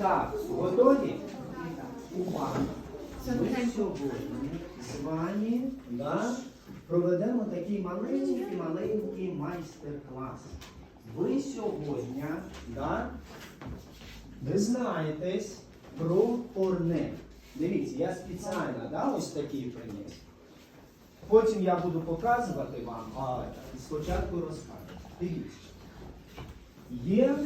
Так, готові? Увага. Ми сьогодні з вами да, проведемо такий маленький-маленький майстер-клас. Ви сьогодні да, дізнаєтесь про корне. Дивіться, я спеціально да, ось такий приніс. Потім я буду показувати вам, а спочатку розкажу. Дивіться. Є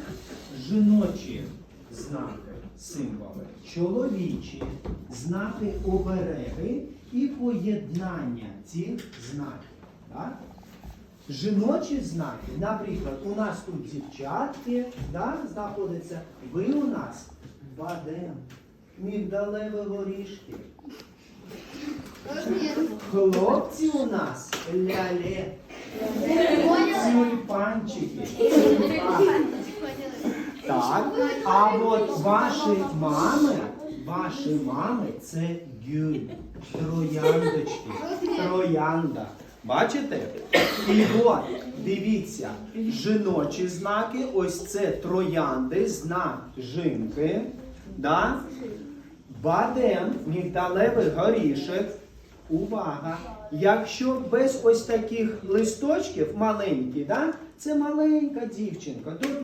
жіночі знаки, символи, чоловічі знаки обереги і поєднання цих знаків. Так? Жіночі знаки, наприклад, у нас тут дівчатки да, знаходяться, ви у нас бадем, мігдалеві горішки. Хлопці у нас ляле, тюльпанчики. Так, а от ваші мами, ваші мами це гюль, трояндочки, троянда. Бачите? І от, дивіться, жіночі знаки, ось це троянди, знак жінки, да? бадем, мігдалевий горішок. Увага! Якщо без ось таких листочків маленькі, да? це маленька дівчинка.